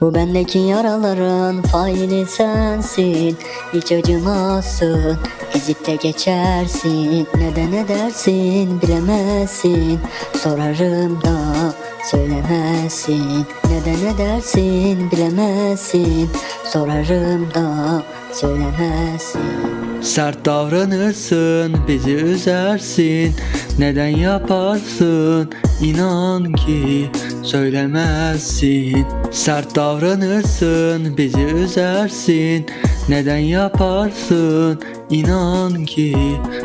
Bu bendeki yaraların faili sensin. Hiç acımazsın Ezip de geçersin. Neden edersin bilemezsin. Sorarım da söylemezsin. Neden edersin bilemezsin. Sorarım da söylemezsin. Sert davranırsın, bizi üzersin. Neden yaparsın? İnan ki söylemezsin. Sert davranırsın, bizi üzersin. Neden yaparsın? İnan ki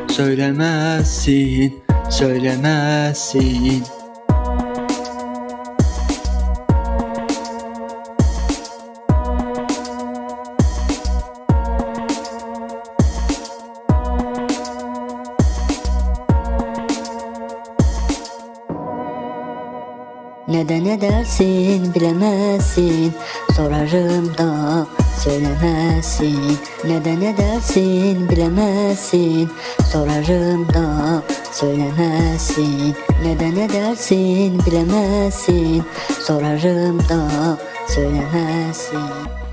söylemezsin. Söylemezsin Neden edersin bilemezsin. Sorarım da söylemezsin. Neden edersin bilemezsin. Sorarım da söylemezsin. Neden edersin bilemezsin. Sorarım da söylemezsin